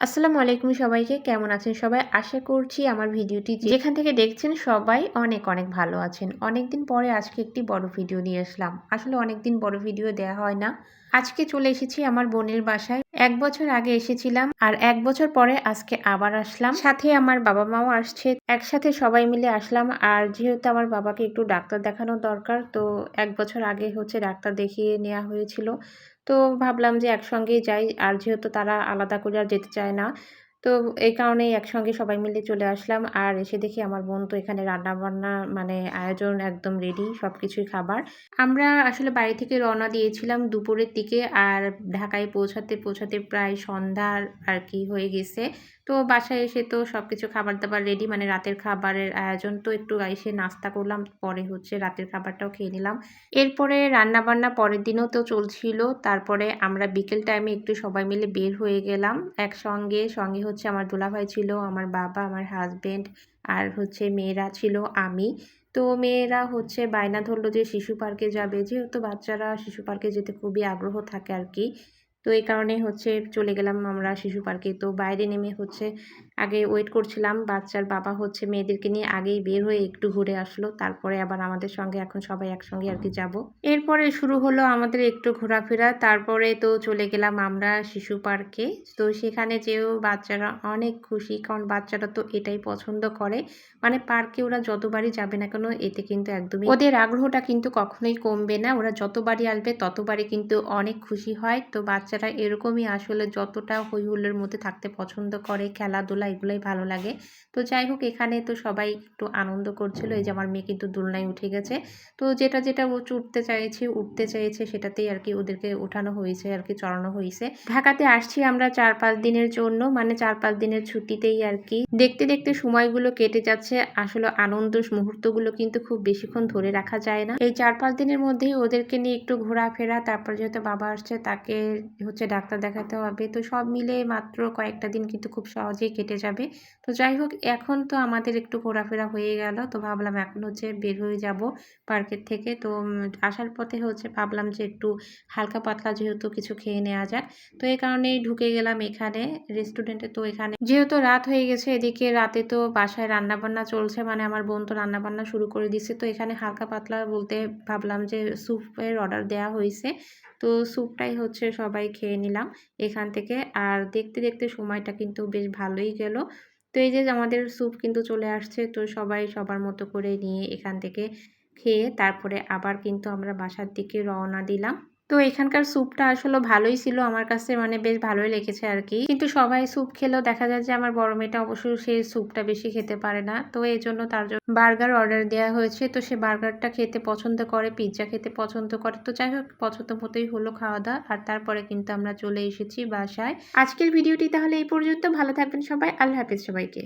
আসসালামু আলাইকুম সবাইকে, কেমন আছেন সবাই? আশা করছি আমার ভিডিওটি যেখান থেকে দেখছেন সবাই অনেক অনেক ভালো আছেন। অনেকদিন পরে আজকে একটি বড় ভিডিও নিয়ে আসলাম। আসলে অনেকদিন বড় ভিডিও দেওয়া হয় না। আজকে চলে এসেছি আমার বোনের বাসায়। এক বছর আগে এসেছিলাম আর এক বছর পরে আজকে আবার আসলাম। সাথে আমার বাবা মাও আসছে। একসাথে সবাই মিলে আসলাম আর যেহেতু আমার বাবাকে একটু ডাক্তার দেখানো দরকার, তো এক বছর আগে হচ্ছে ডাক্তার দেখিয়ে নেওয়া হয়েছিল। তো ভাবলাম যে একসঙ্গেই যাই। আর যেহেতু তারা আলাদা করে আর যেতে চায় না তো এই কারণেই একসঙ্গে সবাই মিলে চলে আসলাম। আর এসে দেখি আমার বোন তো এখানে রান্না বান্না মানে আয়োজন একদম রেডি সব কিছুই খাবার। আমরা আসলে বাড়ি থেকে রওনা দিয়েছিলাম দুপুরের দিকে আর ঢাকায় পৌঁছাতে পৌঁছাতে প্রায় সন্ধ্যার আর কি হয়ে গেছে। তো বাসায় এসে তো সব কিছু খাবার দাবার রেডি মানে রাতের খাবারের আয়োজন তো একটু এসে নাস্তা করলাম, পরে হচ্ছে রাতের খাবারটাও খেয়ে নিলাম। এরপরে রান্না বান্না পরের দিনও তো চলছিল। তারপরে আমরা বিকেল টাইমে একটু সবাই মিলে বের হয়ে গেলাম। একসঙ্গে সঙ্গে হচ্ছে আমার দুলাভাই ছিল, আমার বাবা, আমার হাজব্যান্ড আর হচ্ছে মেয়েরা ছিল আমি। তো মেয়েরা হচ্ছে বায়না ধরলো যে শিশু পার্কে যাবে। যেহেতু বাচ্চারা শিশু পার্কে যেতে খুবই আগ্রহ থাকে আর কি। তো এই কারণে হচ্ছে চলে গেলাম আমরা শিশু পার্কে। তো বাইরে নেমে হচ্ছে আগে ওয়েট করছিলাম, বাচ্চার বাবা হচ্ছে মেয়েদেরকে নিয়ে আগেই বের হয়ে একটু ঘুরে আসলো, তারপরে আবার আমাদের সঙ্গে এখন সবাই একসঙ্গে আর কি যাব। এরপরে শুরু হলো আমাদের একটু ঘোরাফেরা, তারপরে তো চলে গেলাম আমরা শিশু পার্কে তো সেখানে যেও বাচ্চারা অনেক খুশি, কারণ বাচ্চারা তো এটাই পছন্দ করে। মানে পার্কে ওরা যতবারই যাবে না কেন, এতে কিন্তু একদমই ওদের আগ্রহটা কিন্তু কখনোই কমবে না। ওরা যতবারই আসবে, ততবারই কিন্তু অনেক খুশি হয়। তো বাচ্চারা এরকমই আসলে যতটা হই মধ্যে থাকতে পছন্দ করে, খেলাধুলা এগুলোই ভালো লাগে। তো যাই হোক, এখানে তো সবাই একটু আনন্দ করছিল। এই যে আমার মেয়ে কিন্তু দোলনায় উঠে গেছে। তো যেটা যেটা ও উঠতে চাইছে উঠতে চাইছে সেটাতেই আর কি ওদেরকে ওঠানো হয়েছে, আর কি চড়ানো হয়েছে। ঢাকাতে আসছি আমরা চার পাঁচ দিনের জন্য মানে চার পাঁচ দিনের ছুটিতেই আর কি। দেখতে দেখতে সময়গুলো কেটে যাচ্ছে। আসলে আনন্দ মুহূর্তগুলো কিন্তু খুব বেশিক্ষণ ধরে রাখা যায় না। এই চার পাঁচ দিনের মধ্যেই ওদেরকে নিয়ে একটু ঘোরাফেরা, তারপর যেহেতু বাবা আসছে তাকে হচ্ছে ডাক্তার দেখাতে হবে। তো সব মিলে মাত্র কয়েকটা দিন কিন্তু খুব সহজেই কেটে যাবে। তো যাই হোক, এখন তো আমাদের একটু ঘোরাফেরা হয়ে গেল। তো ভাবলাম এখন হচ্ছে বের হয়ে যাব পার্কের থেকে। তো আসার পথে হচ্ছে ভাবলাম যে একটু হালকা পাতলা যেহেতু কিছু খেয়ে নেওয়া যাক। তো এই কারণেই ঢুকে গেলাম এখানে রেস্টুরেন্টে। তো এখানে যেহেতু রাত হয়ে গেছে, এদিকে রাতে তো বাসায় রান্নাবান্না চলছে মানে আমার বোন তো রান্নাবান্না শুরু করে দিছে। তো এখানে হালকা পাতলা বলতে ভাবলাম যে স্যুপের অর্ডার দেওয়া হয়েছে। তো স্যুপটাই হচ্ছে সবাই খেয়ে নিলাম এখান থেকে। আর দেখতে দেখতে সময়টা কিন্তু বেশ ভালোই গেল। তো এই যে আমাদের স্যুপ কিন্তু চলে আসছে, তো সবাই সবার মতো করে নিয়ে এখান থেকে খেয়ে তারপরে আবার কিন্তু আমরা বাসার দিকে রওনা দিলাম। তো এখানকার স্যুপটা আসলে ভালোই ছিল আমার কাছে মানে বেশ ভালোই লেগেছে আর কি কিন্তু সবাই স্যুপ খেলেও দেখা যায় যে আমার বড় মেয়েটা অবশ্য সে স্যুপটা বেশি খেতে পারে না। তো এই জন্য তার জন্য বার্গার অর্ডার দেওয়া হয়েছে। তো সে বার্গারটা খেতে পছন্দ করে, পিৎজা খেতে পছন্দ করে। তো যাই হোক, পছন্দ মতোই হলো খাওয়া দাওয়া আর তারপরে কিন্তু আমরা চলে এসেছি বাসায়। আজকের ভিডিওটি তাহলে এই পর্যন্ত। ভালো থাকবেন সবাই। আল্লাহ হাফিজ সবাইকে।